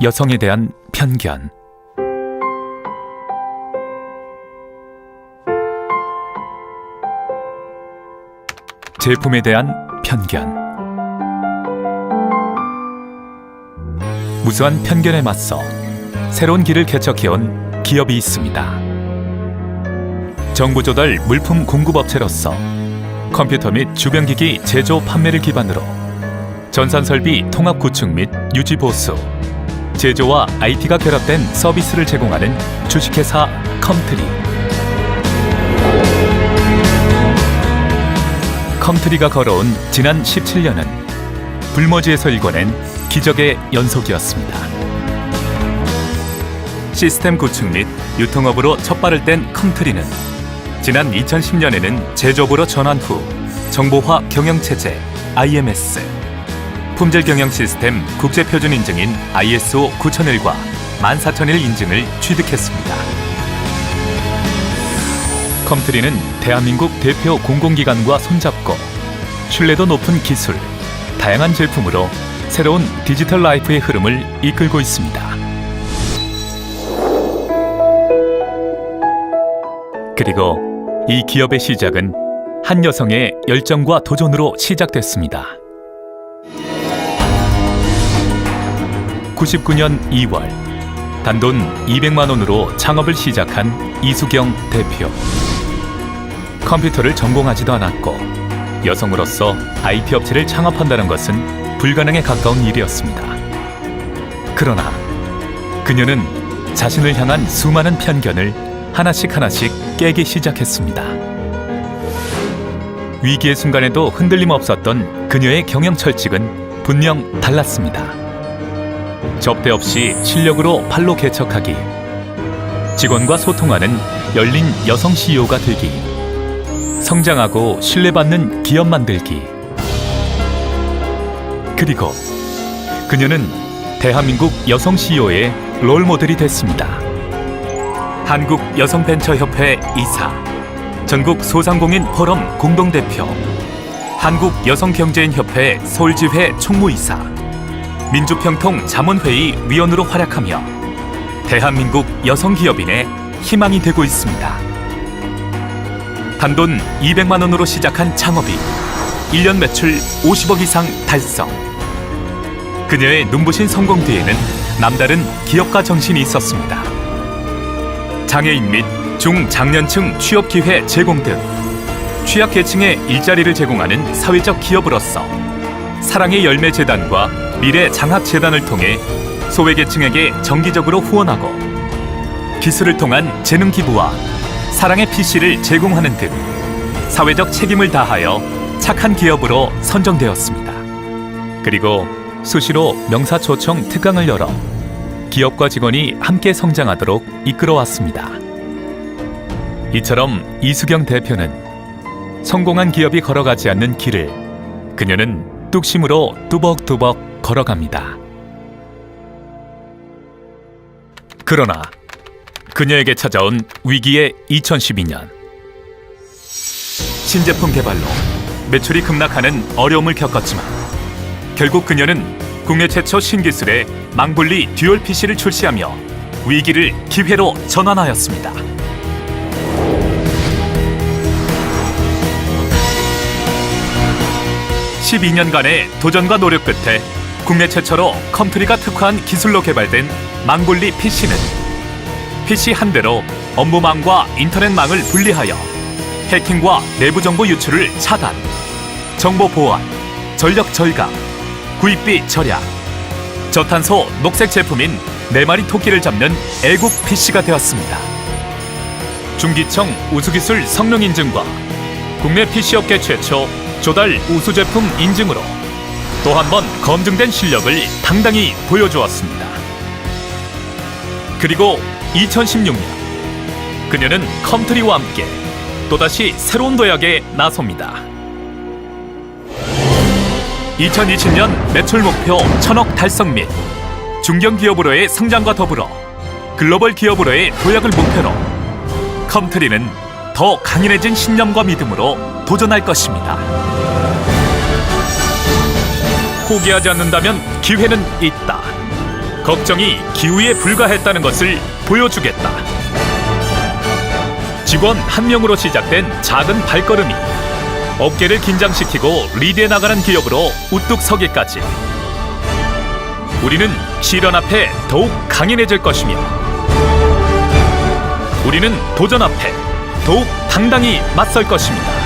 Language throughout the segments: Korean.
여성에 대한 편견. 제품에 대한 편견. 무수한 편견에 맞서 새로운 길을 개척해온 기업이 있습니다. 정부 조달 물품 공급업체로서 컴퓨터 및 주변기기 제조 판매를 기반으로 전산 설비 통합 구축 및 유지 보수, 제조와 IT가 결합된 서비스를 제공하는 주식회사 컴트리. 컴트리가 걸어온 지난 17년은 불모지에서 일궈낸 기적의 연속이었습니다. 시스템 구축 및 유통업으로 첫 발을 뗀 컴트리는 지난 2010년에는 제조업으로 전환 후 정보화 경영체제 IMS, 품질 경영 시스템 국제 표준 인증인 ISO 9001과 14001 인증을 취득했습니다. 컴트리는 대한민국 대표 공공기관과 손잡고 신뢰도 높은 기술, 다양한 제품으로 새로운 디지털 라이프의 흐름을 이끌고 있습니다. 그리고 이 기업의 시작은 한 여성의 열정과 도전으로 시작됐습니다. 99년 2월 단돈 200만 원으로 창업을 시작한 이수경 대표. 컴퓨터를 전공하지도 않았고 여성으로서 IT 업체를 창업한다는 것은 불가능에 가까운 일이었습니다. 그러나 그녀는 자신을 향한 수많은 편견을 하나씩 하나씩 깨기 시작했습니다. 위기의 순간에도 흔들림 없었던 그녀의 경영 철칙은 분명 달랐습니다. 접대 없이 실력으로 팔로 개척하기, 직원과 소통하는 열린 여성 CEO가 되기, 성장하고 신뢰받는 기업 만들기. 그리고 그녀는 대한민국 여성 CEO의 롤 모델이 됐습니다. 한국 여성벤처협회 이사, 전국 소상공인 포럼 공동대표, 한국 여성경제인협회 서울지회 총무이사, 민주평통 자문회의 위원으로 활약하며 대한민국 여성 기업인의 희망이 되고 있습니다. 단돈 200만 원으로 시작한 창업이 1년 매출 50억 이상 달성. 그녀의 눈부신 성공 뒤에는 남다른 기업가 정신이 있었습니다. 장애인 및 중장년층 취업 기회 제공 등 취약 계층의 일자리를 제공하는 사회적 기업으로서 사랑의 열매 재단과 미래 장학 재단을 통해 소외 계층에게 정기적으로 후원하고 기술을 통한 재능 기부와 사랑의 PC를 제공하는 등 사회적 책임을 다하여 착한 기업으로 선정되었습니다. 그리고 수시로 명사초청 특강을 열어 기업과 직원이 함께 성장하도록 이끌어왔습니다. 이처럼 이수경 대표는 성공한 기업이 걸어가지 않는 길을 그녀는 뚝심으로 뚜벅뚜벅 걸어갑니다. 그러나 그녀에게 찾아온 위기의 2012년 신제품 개발로 매출이 급락하는 어려움을 겪었지만 결국 그녀는 국내 최초 신기술의 망블리 듀얼 PC를 출시하며 위기를 기회로 전환하였습니다. (12년간의) 도전과 노력 끝에 국내 최초로 컴트리가 특화한 기술로 개발된 망블리 PC는 PC 한 대로 업무망과 인터넷망을 분리하여 해킹과 내부 정보 유출을 차단, 정보 보안, 전력 절감, 구입비 절약, 저탄소 녹색 제품인 네 마리 토끼를 잡는 애국 PC가 되었습니다. 중기청 우수기술 성능 인증과 국내 PC 업계 최초 조달 우수 제품 인증으로 또 한 번 검증된 실력을 당당히 보여주었습니다. 그리고 2016년 그녀는 컴트리와 함께 또다시 새로운 도약에 나섭니다. 2020년 매출 목표 천억 달성 및 중견 기업으로의 성장과 더불어 글로벌 기업으로의 도약을 목표로 컴트리는 더 강인해진 신념과 믿음으로 도전할 것입니다. 포기하지 않는다면 기회는 있다. 걱정이 기우에 불과했다는 것을 보여주겠다. 직원 한 명으로 시작된 작은 발걸음이 업계를 긴장시키고 리드해 나가는 기업으로 우뚝 서기까지 우리는 시련 앞에 더욱 강인해질 것이며 우리는 도전 앞에 더욱 당당히 맞설 것입니다.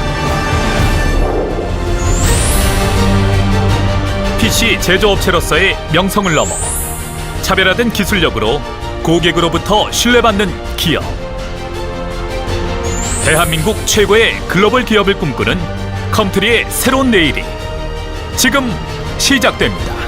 PC 제조업체로서의 명성을 넘어 차별화된 기술력으로 고객으로부터 신뢰받는 기업. 대한민국 최고의 글로벌 기업을 꿈꾸는 컴트리의 새로운 내일이 지금 시작됩니다.